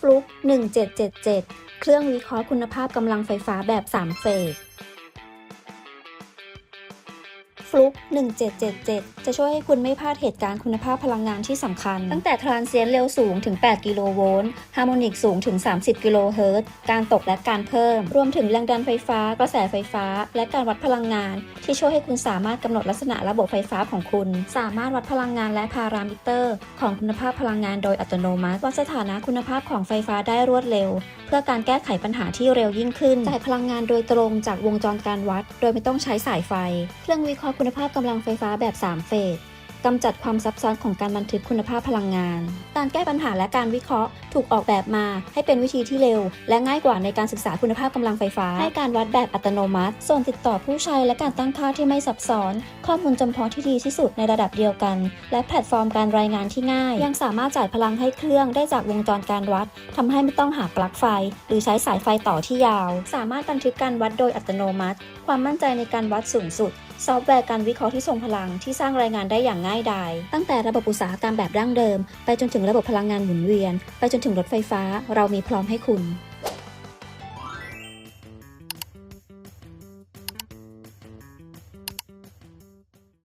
ฟลุก1777 เครื่องวิเคราะห์คุณภาพกำลังไฟฟ้าแบบ 3 เฟส ฟลุก1777 จะช่วยให้คุณไม่พลาดเหตุการณ์คุณภาพพลังงานที่สำคัญ ตั้งแต่ทรานเซียนเร็วสูงถึง 8 กิโลโวลต์ฮาร์โมนิกสูงถึง 30 กิโลเฮิรตซ์การตกและการเพิ่ม รวมถึงแรงดันไฟฟ้า กระแสไฟฟ้า และการวัดพลังงาน ที่ช่วยให้คุณสามารถกำหนดลักษณะระบบไฟฟ้าของคุณ สามารถวัดพลังงานและพารามิเตอร์ ของคุณภาพพลังงานโดยอัตโนมัติวัดสถานะคุณภาพของไฟฟ้าได้รวดเร็ว เพื่อการแก้ไขปัญหาที่เร็วยิ่งขึ้นจ่ายพลังงานโดยตรงจากวงจรการวัด โดยไม่ต้องใช้สายไฟ เครื่องวิเคราะห์คุณภาพกำลังไฟฟ้าแบบ 3 เฟสกำจัดความซับซ้อนของการบันทึกคุณภาพพลังงาน การแก้ปัญหาและการวิเคราะห์ ถูกออกแบบมาให้เป็นวิธีที่เร็ว และง่ายกว่าในการศึกษาคุณภาพกำลังไฟฟ้า ให้การวัดแบบอัตโนมัติ ส่วนติดต่อผู้ใช้และการตั้งค่าที่ไม่ซับซ้อน ข้อมูลจำเพาะที่ดีที่สุดในระดับเดียวกัน และแพลตฟอร์มการรายงานที่ง่าย ยังสามารถจ่ายพลังให้เครื่องได้จากวงจรการวัดทำให้ไม่ต้องหาปลั๊กไฟ หรือใช้สายไฟต่อที่ยาว สามารถบันทึกการวัดโดยอัตโนมัติ ความมั่นใจในการวัดสูงสุด ซอฟต์แวร์การวิเคราะห์ที่ทรงพลังที่สร้างรายงานได้อย่างง่ายดาย ตั้งแต่ระบบอุตสาหกรรมแบบดั้งเดิม ไปจนถึงระบบพลังงานหมุนเวียน ไปจนถึงรถไฟฟ้า เรามีพร้อมให้คุณ